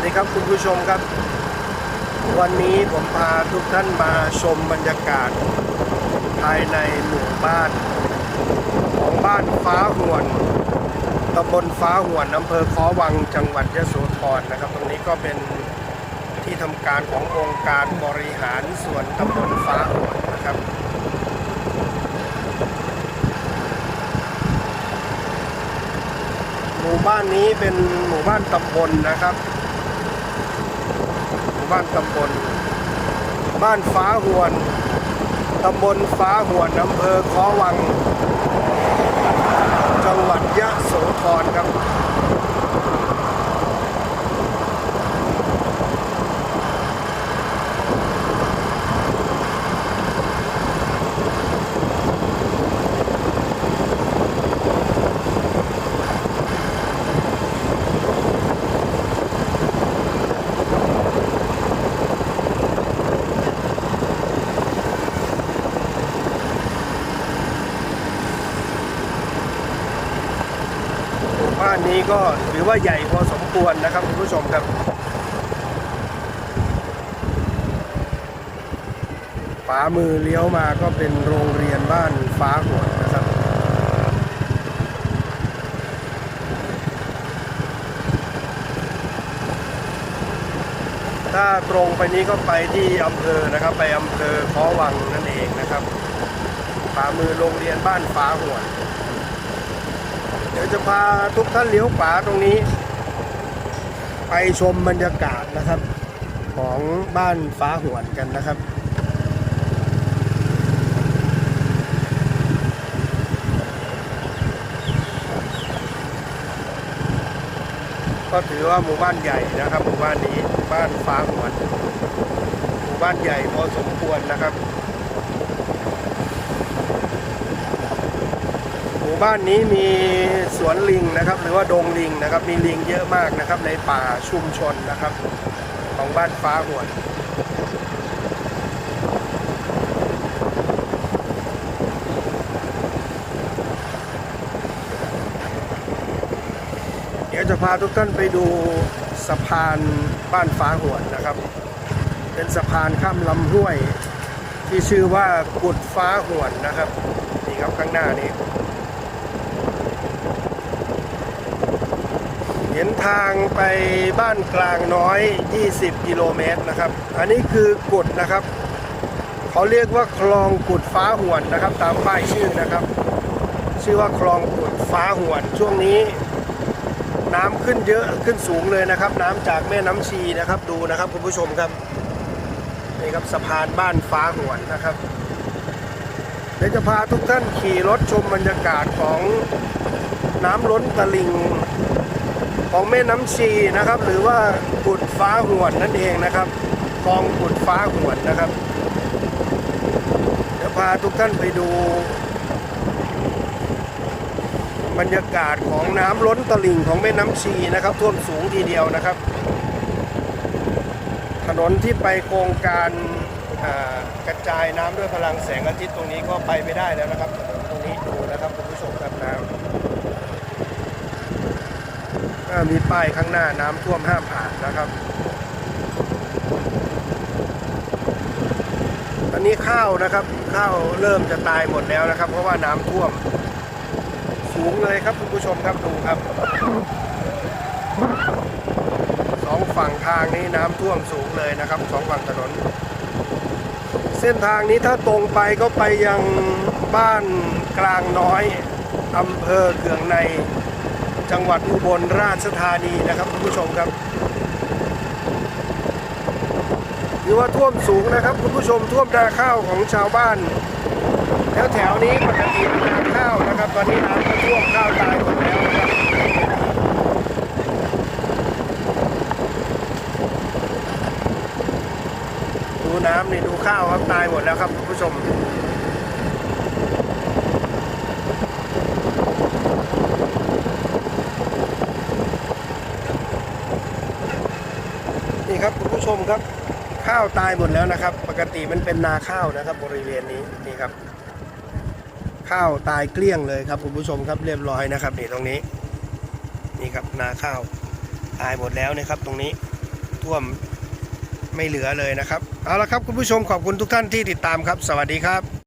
สดีครับคุณผู้ชมครับ วันนี้ผมพาทุกท่านมาชมบรรยากาศ ภายในหมู่บ้าน ของบ้านฟ้าหวนตำบลฟ้าหวนอำเภอคอวังจังหวัดยะโสธรนะครับ ตรงนี้ก็เป็นที่ทำการขององค์การบริหารส่วนตำบลฟ้าหวนนะครับหมู่บ้านนี้เป็นหมู่บ้านตำบลนะครับ บ้านตำบล บ้านฟ้าหวนตำบลฟ้าหวนอำเภอคอวัง จังหวัดยะโสธรครับ นนี้ก็ถือว่าใหญ่พอสมควรนะครับคุณผู้ชมครับฝามือเลี้ยวมาก็เป็นโรงเรียนบ้านฟ้าหวนนะครับถ้าตรงไปนี้ก็ไปที่อำเภอนะครับ ไปอำเภอค้อวังนั่นเองนะครับฝามือโรงเรียนบ้านฟ้าหวน ดี๋ยวจะพาทุกท่านเลี้ยวขวาตรงนี้ ไปชมบรรยากาศนะครับ ของบ้านฟ้าหวนกันนะครับก็ถือว่าหมู่บ้านใหญ่นะครับ หมู่บ้านนี้บ้านฟ้าหวนหมู่บ้านใหญ่พอสมควรนะครับ มู่บ้านนี้มีสวนลิงนะครับ หรือว่าดงลิงนะครับ มีลิงเยอะมากนะครับ ในป่าชุมชนนะครับ ของบ้านฟ้าหวนเดี๋ยวจะพาทุกท่านไปดูสะพานบ้านฟ้าหวนนะครับ เป็นสะพานข้ามลำห้วยที่ชื่อว่ากุดฟ้าหวนนะครับ นี่ครับข้างหน้านี้ ห็นทางไปบ้านกลางน้อย 20 กิโลเมตรนะครับ อันนี้คือกุดนะครับ เขาเรียกว่าคลองกุดฟ้าหวนนะครับ ตามป้ายชื่อนะครับ ชื่อว่าคลองกุดฟ้าหวนช่วงนี้ น้ำขึ้นเยอะขึ้นสูงเลยนะครับ น้ำจากแม่น้ำชีนะครับ ดูนะครับคุณผู้ชมครับนี่ครับสะพานบ้านฟ้าหวนนะครับเดี๋ยวจะพาทุกท่านขี่รถชมบรรยากาศของน้ำล้นตลิ่ง ของแม่น้ำชีนะครับ หรือว่ากุดฟ้าหวนนั่นเองนะครับคลองกุดฟ้าหวนนะครับเดี๋ยวพาทุกท่านไปดู บรรยากาศของน้ำล้นตลิ่งของแม่น้ำชีนะครับ ท่วมสูงทีเดียวนะครับ ถนนที่ไปโครงการกระจายน้ำด้วยพลังแสงอาทิตย์ตรงนี้ก็ไปไม่ได้แล้วนะครับถนนตรงนี้ดูนะครับคุณผู้ชมครับน้ำ ก็ มีป้ายข้างหน้าน้ำท่วมห้ามผ่านนะครับตอนนี้ข้าวนะครับ ข้าวเริ่มจะตายหมดแล้วนะครับ เพราะว่าน้ำท่วม สูงเลยครับคุณผู้ชมครับดูครับสองฝั่งทางนี้น้ำท่วมสูงเลยนะครับสองฝั่งถนน เส้นทางนี้ถ้าตรงไปก็ไปยังบ้านกลางน้อยอำเภอเกืองใน จังหวัดอุบลราชธานีนะครับคุณผู้ชมครับถือว่าท่วมสูงนะครับ คุณผู้ชมท่วมนาข้าวของชาวบ้านแถวแถวนี้ปกตินนาข้าวนะครับ ตอนนี้น้ำก็ท่วมข้าวตายหมดแล้วนะครับดูน้ำนี่ดูข้าวครับตายหมดแล้วครับคุณผู้ชม นี่ครับคุณผู้ช มครับ ข้าวตายหมดแล้วนะครับ ปกติมันเป็นนาข้าวนะครับ บริเวณนี้นี่ครับ ข้าวตายเกลี้ยงเลยครับคุณผู้ชมครับเรียบร้อยนะครับนี่ตรงนี้ นี่ครับนาข้าวตายหมดแล้วนะครับ ตรงนี้ท่วมไม่เหลือเลยนะครับ เอาละครับคุณผู้ชมขอบคุณทุกท่านที่ติดตามครับ สวัสดีครับ